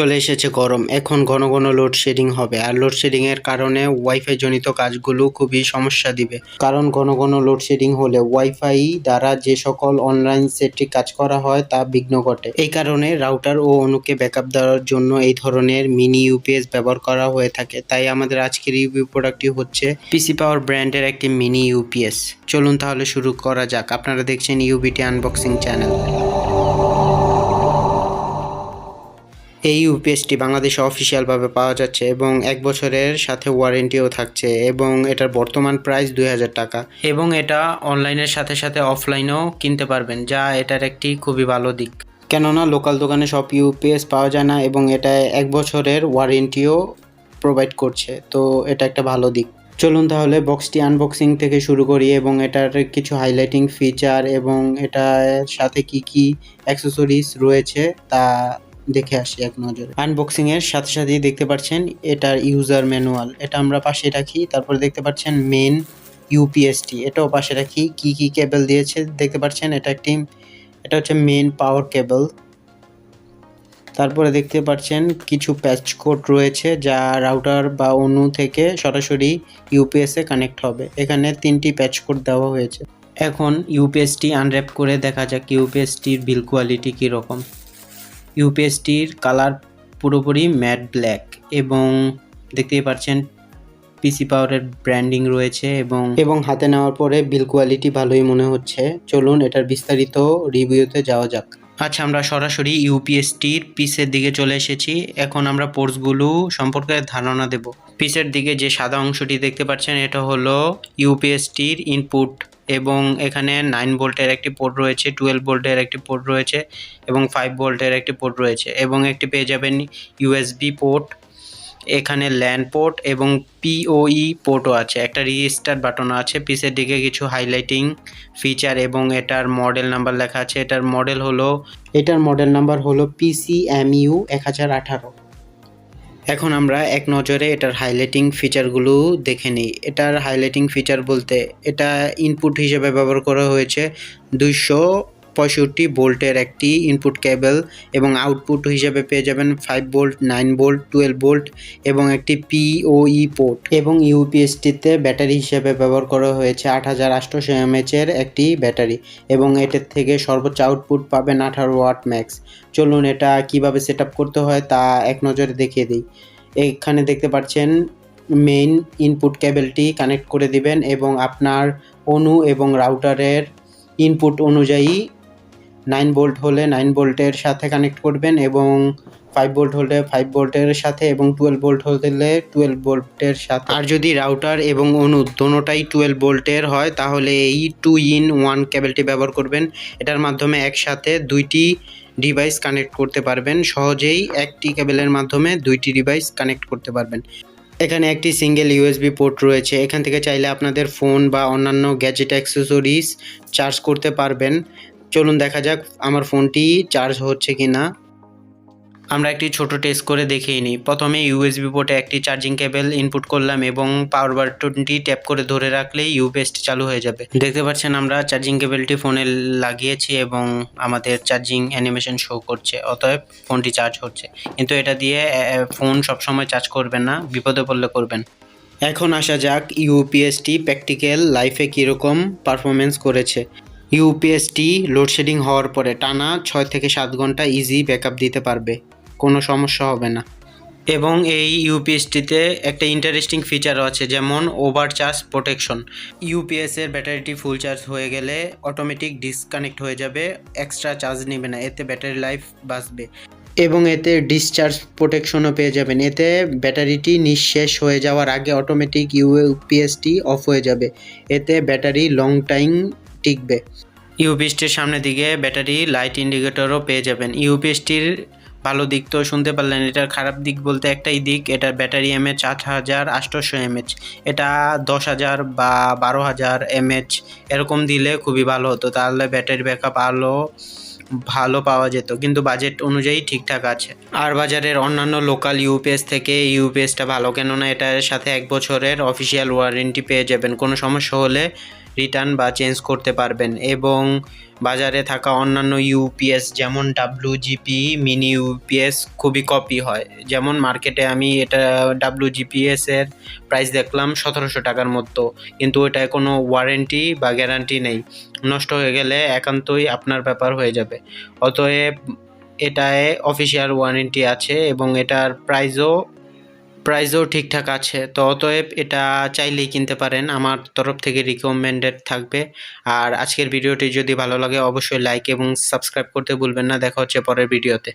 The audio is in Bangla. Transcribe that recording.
চলে এসেছে গরম। এখন ঘন ঘন লোডশেডিং হবে। আর লোডশেডিংয়ের কারণে ওয়াইফাই জনিত কাজগুলো খুবই সমস্যা দিবে। কারণ ঘন ঘন লোডশেডিং হলে ওয়াইফাই দ্বারা যে সকল অনলাইন সেটটি কাজ করা হয় তা বিঘ্ন ঘটে। এই কারণে রাউটার ও অনুকে ব্যাকআপ দেওয়ার জন্য এই ধরনের মিনি ইউপিএস ব্যবহার করা হয়ে থাকে। তাই আমাদের আজকের রিভিউ প্রোডাক্টটি হচ্ছে পিসি পাওয়ার ব্র্যান্ডের একটি মিনি ইউপিএস চলুন তাহলে শুরু করা যাক। আপনারা দেখছেন ইউবিটি আনবক্সিং চ্যানেল এই ইউপিএসটি বাংলাদেশে অফিসিয়ালভাবে পাওয়া যাচ্ছে এবং এক বছরের সাথে ওয়ারেন্টিও থাকছে এবং এটার বর্তমান প্রাইস দুই হাজার টাকা। এবং এটা অনলাইনের সাথে সাথে অফলাইনেও কিনতে পারবেন, যা এটার একটি খুবই ভালো দিক। কেননা লোকাল দোকানে সব ইউপিএস পাওয়া যায় না এবং এটা এক বছরের ওয়ারেন্টিও প্রোভাইড করছে, তো এটা একটা ভালো দিক। চলুন তাহলে বক্সটি আনবক্সিং থেকে শুরু করি এবং এটার কিছু হাইলাইটিং ফিচার এবং এটার সাথে কি কি অ্যাক্সেসরিজ রয়েছে তা দেখে আসি এক নজরে। আনবক্সিং এর সাথে সাথেই দেখতে পাচ্ছেন এটার ইউজার ম্যানুয়াল এটা আমরা পাশে রাখি, তারপরে দেখতে পাচ্ছেন মেন ইউপিএসটি এটাও পাশে রাখি, কি কি কেবল দিয়েছে দেখতে পাচ্ছেন এটা একটি, এটা হচ্ছে মেন পাওয়ার কেবল তারপরে দেখতে পাচ্ছেন কিছু প্যাচ কোড রয়েছে, যা রাউটার বা অনু থেকে সরাসরি ইউপিএস কানেক্ট হবে। এখানে তিনটি প্যাচ কোড দেওয়া হয়েছে। এখন ইউপিএসটি আনর্যাপ করে দেখা যাক ইউপিএসটির বিল কোয়ালিটি কীরকম। ইউপিএসটির কালার পুরোপুরি ম্যাট ব্ল্যাক এবং দেখতেই পাচ্ছেন পিসি পাওয়ারের ব্র্যান্ডিং রয়েছে এবং এবং হাতে নেওয়ার পরে বিল কোয়ালিটি ভালোই মনে হচ্ছে। চলুন এটার বিস্তারিত রিভিউতে যাওয়া যাক। আচ্ছা আমরা সরাসরি ইউপিএসটির পিসের দিকে চলে এসেছি। এখন আমরা পোর্টসগুলো সম্পর্কে ধারণা দেব। পিসের দিকে যে সাদা অংশটি দেখতে পাচ্ছেন এটা হলো ইউপিএসটির ইনপুট এবং এখানে নাইন ভোল্টের একটি পোর্ট রয়েছে টুয়েলভ ভোল্টের একটি পোর্ট রয়েছে এবং ফাইভ ভোল্টের একটি পোর্ট রয়েছে এবং একটি পেয়ে যাবেন ইউএসবি পোর্ট এখানে ল্যান্ড পোর্ট এবং পিওই পোর্টও আছে। একটা রিস্টার্ট বাটনও আছে, পিসের দিকে কিছু হাইলাইটিং ফিচার এবং এটার মডেল নাম্বার লেখা আছে। এটার মডেল হলো, এটার মডেল নাম্বার হলো পিসিএমইউ এক হাজার আঠারো। এখন আমরা এক নজরে এটার হাইলাইটিং ফিচারগুলো দেখে নিই। এটার হাইলাইটিং ফিচার বলতে এটা ইনপুট হিসেবে ব্যবহার করা হয়েছে দুইশো পঁয়ষট্টি ভোল্টের একটি ইনপুট কেবল এবং আউটপুট হিসেবে পেয়ে যাবেন five volt nine volt twelve volt এবং একটি পিওই পোর্ট এবং ইউপিএসটিতে ব্যাটারি হিসেবে ব্যবহার করা হয়েছে আট হাজার আটশোশো এমএচের একটি ব্যাটারি এবং এটার থেকে সর্বোচ্চ আউটপুট পাবেন আঠারো ওয়াট ম্যাক্স চলুন এটা কীভাবে সেট করতে হয় তা এক নজরে দেখিয়ে দিই। এখানে দেখতে পাচ্ছেন মেইন ইনপুট কেবলটি কানেক্ট করে দিবেন এবং আপনার অনু এবং রাউটারের ইনপুট অনুযায়ী নাইন ভোল্ট হলে নাইন ভোল্টের সাথে কানেক্ট করবেন এবং ফাইভ ভোল্ট হলে ফাইভ ভোল্টের সাথে এবং টুয়েলভ ভোল্ট হলে টুয়েলভ ভোল্টের সাথে। আর যদি রাউটার এবং অনু দোনোটাই টুয়েলভ ভোল্টের হয়, তাহলে এই টু ইন ওয়ান কেবলটি ব্যবহার করবেন। এটার মাধ্যমে একসাথে দুইটি ডিভাইস কানেক্ট করতে পারবেন। সহজেই একটি কেবলের মাধ্যমে দুইটি ডিভাইস কানেক্ট করতে পারবেন। এখানে একটি সিঙ্গেল ইউএসবি পোর্ট রয়েছে। এখান থেকে চাইলে আপনাদের ফোন বা অন্যান্য গ্যাজেট অ্যাক্সেসরিজ চার্জ করতে পারবেন। চলুন দেখা যাক আমার ফোনটি চার্জ হচ্ছে কি না। আমরা একটি ছোট টেস্ট করে দেখেই নিই। প্রথমে ইউএসবি পোর্টে একটি চার্জিং কেবল ইনপুট করলাম এবং পাওয়ার বাটনটি ট্যাপ করে ধরে রাখলে ইউপিএসটি চালু হয়ে যাবে। দেখতে পাচ্ছেন আমরা চার্জিং কেবলটি ফোনে লাগিয়েছি এবং আমাদের চার্জিং অ্যানিমেশন শো করছে, অতএব ফোনটি চার্জ হচ্ছে। কিন্তু এটা দিয়ে ফোন সবসময় চার্জ করবেন না, বিপদে পড়লে করবেন। এখন আসা যাক ইউপিএসটি প্র্যাকটিক্যাল লাইফে কীরকম পারফরমেন্স করেছে। ইউপিএসটি লোডশেডিং হওয়ার পরে টানা ছয় থেকে সাত ঘণ্টা ইজি ব্যাকআপ দিতে পারবে, কোনো সমস্যা হবে না। এবং এই ইউপিএসটিতে একটা ইন্টারেস্টিং ফিচারও আছে, যেমন ওভার চার্জ প্রোটেকশন ইউপিএসের ব্যাটারিটি ফুল চার্জ হয়ে গেলে অটোমেটিক ডিসকানেক্ট হয়ে যাবে এক্সট্রা চার্জ নেবে না, এতে ব্যাটারি লাইফ বাঁচবে। এবং এতে ডিসচার্জ প্রোটেকশনও পেয়ে যাবেন, এতে ব্যাটারিটি নিঃশেষ হয়ে যাওয়ার আগে অটোমেটিক ইউপিএসটি অফ হয়ে যাবে। এতে ব্যাটারি লং টাইম টিকবে। ইউপিএসটির সামনের দিকে ব্যাটারি, লাইট ইন্ডিকেটরও পেয়ে যাবেন। ইউপিএসটির ভালো দিক তো শুনতে পারলেন, এটার খারাপ দিক বলতে একটাই দিক, এটার ব্যাটারি এমএচ আট হাজার আটশোশো এমএচ এটা দশ হাজার বা বারো হাজার এমএচ এরকম দিলে খুবই ভালো হতো। তাহলে ব্যাটারি ব্যাকআপ আলো ভালো পাওয়া যেত, কিন্তু বাজেট অনুযায়ী ঠিকঠাক আছে। আর বাজারের অন্যান্য লোকাল ইউপিএস থেকে ইউপিএসটা ভালো, কেননা এটার সাথে এক বছরের অফিসিয়াল ওয়ারেন্টি পেয়ে যাবেন। কোনো সমস্যা হলে রিটার্ন বা চেঞ্জ করতে পারবেন এবং বাজারে থাকা অন্যান্য ইউপিএস যেমন ডাব্লু জিপি মিনি ইউপিএস খুবই কপি হয়। যেমন মার্কেটে আমি এটা ডাব্লু জিপিএস এর প্রাইস দেখলাম সতেরোশো টাকার মতো। কিন্তু ওটায় কোনো ওয়ারেন্টি বা গ্যারান্টি নেই। নষ্ট হয়ে গেলে একান্তই আপনার ব্যাপার হয়ে যাবে। অতএব এটায় অফিসিয়াল ওয়ারেন্টি আছে এবং এটার প্রাইসও প্রাইসও ঠিকঠাক আছে, তো অতএব এটা চাইলেই কিনতে পারেন। আমার তরফ থেকে রিকমেন্ডেড থাকবে। আর আজকের ভিডিওটি যদি ভালো লাগে, অবশ্যই লাইক এবং সাবস্ক্রাইব করতে ভুলবেন না। দেখা হচ্ছে পরের ভিডিওতে।